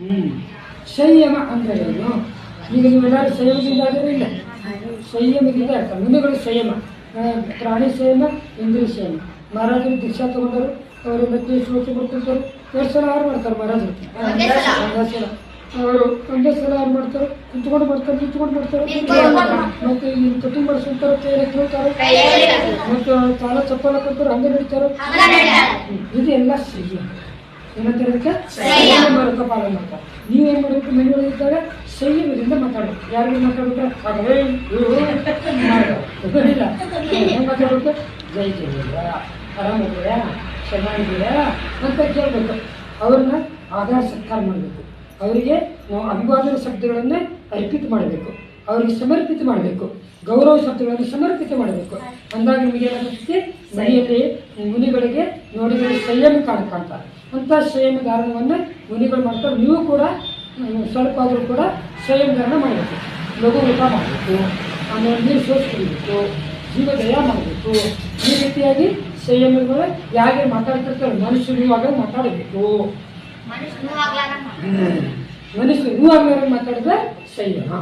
ಹ್ಮ್. ಸಂಯಮ ಅಂದರೆ ಏನು? ಈಗ ನೀವೆಲ್ಲರೂ ಸಂಯಮದಿಂದ ಆದರೆ ಇಲ್ಲ. ಸಂಯಮದಿಂದ ಅರ್ಥ. ಮುಂದೆಗಳು ಸಂಯಮ. ಪ್ರಾಣಿ ಸಂಯಮ ಇಂದ್ರಿಯ ಸಂಯಮ. ಮಹಾರಾಜರು ದೀಕ್ಷಾ ತಗೊಂಡರು. ಅವರು ಮತ್ತೆ ಶೋಚ ಬರ್ತಿರ್ತಾರೆ. ಎರಡು ಸಲ ಆರು ಮಾಡ್ತಾರೆ ಮಹಾರಾಜರು. ಒಂದೇ ಸಲ. ಅವರು ಒಂದೇ ಸಲ ಆರು ಮಾಡ್ತಾರೆ. ಕುತ್ಕೊಂಡು ಮಾಡ್ತಾರೆ ನಿಂತ್ಕೊಂಡು ಮಾಡ್ತಾರೆ. ಮತ್ತೆ ಈ ಕಟಿಂಗ್ ಮಾಡಿಸ್ಕೊಂತಾರೆ ಕೈಯಲ್ಲಿ ಕೇಳ್ತಾರೆ ಮತ್ತು ತಾಳ ಚಪ್ಪಲ ಕೊಡ್ತಾರೆ ಹಂಗೆ ನಡೀತಾರೆ. ಇದು ಇದೆಲ್ಲ ಸಂಯಮ ಏನಂತಾರೆ ಅದಕ್ಕೆ ಸಂಯಮ ಮೂಲಕ ಪಾಲನೆ ಮಾಡ್ತಾರೆ. ನೀವೇನ್ ಮಾಡಬೇಕು? ಮನೆಯೊಳಗಿದ್ದಾಗ ಸಂಯಮದಿಂದ ಮಾತಾಡಬೇಕು. ಮಾತಾಡೋದು ಮಾತಾಡ್ಬೇಕು ಹಾಗೆ ಇಲ್ಲ ಮಾತಾಡ್ಬೇಕು? ಜೈ ಜಯ ಆರಾಮಿದ್ದೀರಾ? ಚೆನ್ನಾಗಿದ್ದೀರಾ? ಅಂತ ಕೇಳಬೇಕು. ಅವ್ರನ್ನ ಆಧಾರ ಸತ್ಕಾರ ಮಾಡಬೇಕು. ಅವರಿಗೆ ನಾವು ಅಭಿವಾದನ ಶಬ್ದಗಳನ್ನೇ ಅರ್ಪಿತ ಮಾಡಬೇಕು. ಅವರಿಗೆ ಸಮರ್ಪಿತ ಮಾಡಬೇಕು. ಗೌರವ ಶಬ್ದಗಳನ್ನು ಸಮರ್ಪಿತ ಮಾಡಬೇಕು. ಅಂದಾಗ ನಿಮಗೆ ಏನಾಗುತ್ತೆ ಮನೆಯಲ್ಲಿ ಮುನಿಗಳಿಗೆ ನೋಡಿದರೆ ಸಂಯಮ ಕಾಣ ಕಾಣ್ತಾರೆ ಅಂಥ ಸಂಯಮ ಧಾರಣವನ್ನು ಮುನಿಗಳು ಮಾಡ್ತಾರೆ. ನೀವು ಕೂಡ ಸ್ವಲ್ಪ ಆದರೂ ಕೂಡ ಸ್ವಯಂ ಧಾರಣ ಮಾಡಬೇಕು. ಲಘು ಊಟ ಮಾಡಬೇಕು. ಆಮೇಲೆ ನೀರು ಸೋಸ್ಕೊಳ್ಬೇಕು. ಕುಡಿಬೇಕು ಜೀವ ದಯ ಮಾಡಬೇಕು. ಈ ರೀತಿಯಾಗಿ ಸಂಯಮಗಳು ಯಾರಿಗೆ ಮಾತಾಡ್ತಿರ್ತಾರೆ? ಮನುಷ್ಯರು ಇವಾಗ ಮಾತಾಡಬೇಕು. ಮನುಷ್ಯ ಆಗ್ಲಾರ ಮಾಡು. ಮನುಷ್ಯರು ನೀವು ಆಗ್ಲಾರ ಮಾತಾಡಿದ್ರೆ ಸಂಯಮ